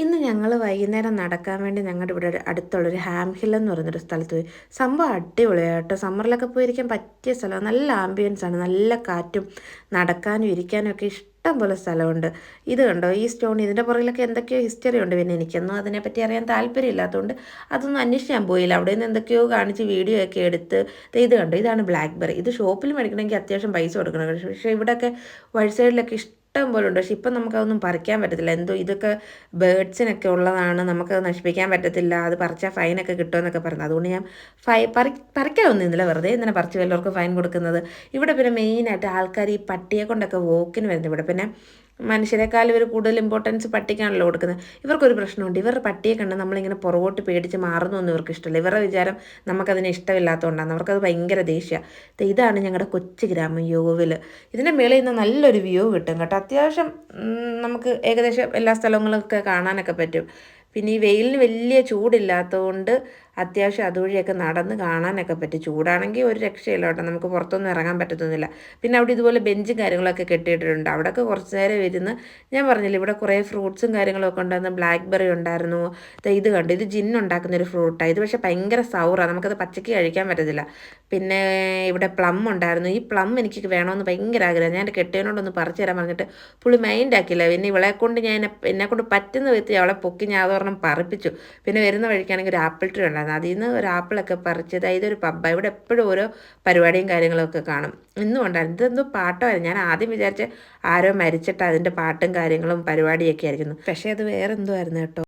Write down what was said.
ഇന്ന് ഞങ്ങൾ വൈകുന്നേരം നടക്കാൻ വേണ്ടി ഞങ്ങളുടെ ഇവിടെ അടുത്തുള്ളൊരു ഹാം ഹിൽ എന്ന് പറയുന്നൊരു സ്ഥലത്ത് പോയി. സംഭവം അടിപൊളിയാട്ടോ സമ്മറിലൊക്കെ പോയിരിക്കാൻ പറ്റിയ സ്ഥലമാണ് നല്ല ആംബിയൻസ് ആണ്. നല്ല കാറ്റും നടക്കാനും ഇരിക്കാനും ഒക്കെ ഇഷ്ടം പോലെ സ്ഥലമുണ്ട് ഇത് കണ്ടോ? ഈ സ്റ്റോൺ ഇതിന്റെ പുറകിലൊക്കെ എന്തൊക്കെയോ ഹിസ്റ്ററി ഉണ്ട്. പിന്നെ എനിക്കൊന്നും അതിനെപ്പറ്റി അറിയാൻ താല്പര്യമില്ലാത്തതുകൊണ്ട് അതൊന്നും അന്വേഷിക്കാൻ പോയില്ല. അവിടെ നിന്ന് എന്തൊക്കെയോ കാണിച്ച് വീഡിയോ ഒക്കെ എടുത്ത് ഇത് കണ്ടോ? ഇതാണ് ബ്ലാക്ക് ബെറി ഇത് ഷോപ്പിൽ മേടിക്കണമെങ്കിൽ അത്യാവശ്യം പൈസ കൊടുക്കണം. പക്ഷേ ഇവിടെയൊക്കെ വഴി സൈഡിലൊക്കെ ഇഷ്ടം പോലെ ഉണ്ട് പക്ഷെ ഇപ്പം നമുക്കതൊന്നും പറിക്കാൻ പറ്റത്തില്ല. എന്തോ ഇതൊക്കെ ബേഡ്സിനൊക്കെ ഉള്ളതാണ്. നമുക്കത് നശിപ്പിക്കാൻ പറ്റത്തില്ല. അത് പറിച്ചാൽ ഫൈനൊക്കെ കിട്ടുമെന്നൊക്കെ പറഞ്ഞു അതുകൊണ്ട് ഞാൻ ഫൈ പറി പറിക്കാനൊന്നും ഇന്നില്ല വെറുതെ ഇങ്ങനെ പറിച്ച് എല്ലാവർക്കും ഫൈൻ കൊടുക്കുന്നത്. ഇവിടെ പിന്നെ മെയിനായിട്ട് ആൾക്കാർ ഈ പട്ടിയെ കൊണ്ടൊക്കെ വോക്കിന് വരുന്നത് ഇവിടെ. പിന്നെ മനുഷ്യരെക്കാൾ ഇവർ കൂടുതൽ ഇമ്പോർട്ടൻസ് പട്ടിക്കാണല്ലോ കൊടുക്കുന്നത്. ഇവർക്കൊരു പ്രശ്നമുണ്ട്. ഇവരുടെ പട്ടിയെ കണ്ട് നമ്മളിങ്ങനെ പുറകോട്ട് പേടിച്ച് മാറുന്നൊന്നും ഇവർക്ക് ഇഷ്ടമില്ല. ഇവരുടെ വിചാരം നമുക്കതിനെ ഇഷ്ടമില്ലാത്തതുകൊണ്ടാണ് അവർക്കത് ഭയങ്കര ദേഷ്യമാണ് ഇതാണ് ഞങ്ങളുടെ കൊച്ചു ഗ്രാമം യോവിൽ ഇതിന്റെ മേളിൽ നിന്ന് നല്ലൊരു വ്യൂ കിട്ടും കേട്ടോ. അത്യാവശ്യം നമുക്ക് ഏകദേശം എല്ലാ സ്ഥലങ്ങളൊക്കെ കാണാനൊക്കെ പറ്റും. പിന്നെ ഈ വെയിലിന് വലിയ ചൂടില്ലാത്തതുകൊണ്ട് അത്യാവശ്യം അതുവഴിയൊക്കെ നടന്ന് കാണാനൊക്കെ പറ്റും. ചൂടാണെങ്കിൽ ഒരു രക്ഷയില്ല കേട്ടോ. നമുക്ക് പുറത്തൊന്നും ഇറങ്ങാൻ പറ്റത്തൊന്നുമില്ല. പിന്നെ അവിടെ ഇതുപോലെ ബെഞ്ചും കാര്യങ്ങളൊക്കെ കെട്ടിയിട്ടിട്ടുണ്ട്. അവിടെയൊക്കെ കുറച്ച് നേരം ഇരുന്ന് ഞാൻ പറഞ്ഞില്ല ഇവിടെ കുറേ ഫ്രൂട്ട്സും കാര്യങ്ങളൊക്കെ ഉണ്ടായിരുന്നു. ബ്ലാക്ക് ബെറി ഉണ്ടായിരുന്നു ഇത് കണ്ടു. ഇത് ജിൻ ഉണ്ടാക്കുന്ന ഒരു ഫ്രൂട്ടാണ് ഇത് പക്ഷേ ഭയങ്കര സൗറാണ് നമുക്കത് പച്ചയ്ക്ക് കഴിക്കാൻ പറ്റത്തില്ല. പിന്നെ ഇവിടെ പ്ലം ഉണ്ടായിരുന്നു. ഈ പ്ലം എനിക്ക് വേണമെന്ന് ഭയങ്കര ആഗ്രഹം. ഞാൻ എന്റെ കെട്ടിയനോടൊന്ന് പറിച്ചു തരാൻ പറഞ്ഞിട്ട് പുള്ളി മൈൻഡ് ആക്കില്ല പിന്നെ ഇവളെ കൊണ്ട് ഞാൻ എന്നെ കൊണ്ട് പറ്റുന്ന വിധത്തിൽ അവളെ പൊക്കി ഞാൻ അതോർണം പറപ്പിച്ചു. പിന്നെ വരുന്ന വഴിക്കാണെങ്കിൽ ഒരു ആപ്പിൾ ട്രീ ഉണ്ടായിരുന്നു. അതിൽ നിന്ന് ഒരു ആപ്പിളൊക്കെ പറിച്ചത് ഇതൊരു പബ്ബ. ഇവിടെ എപ്പോഴും ഓരോ പരിപാടിയും കാര്യങ്ങളൊക്കെ കാണും. ഇന്നും ഉണ്ടായിരുന്നു. ഇതെന്തോ പാട്ടമായിരുന്നു ഞാൻ ആദ്യം വിചാരിച്ച് ആരോ മരിച്ചിട്ട് അതിന്റെ പാട്ടും കാര്യങ്ങളും പരിപാടിയൊക്കെ ആയിരിക്കുന്നു. പക്ഷേ അത് വേറെ എന്തോ ആയിരുന്നു കേട്ടോ.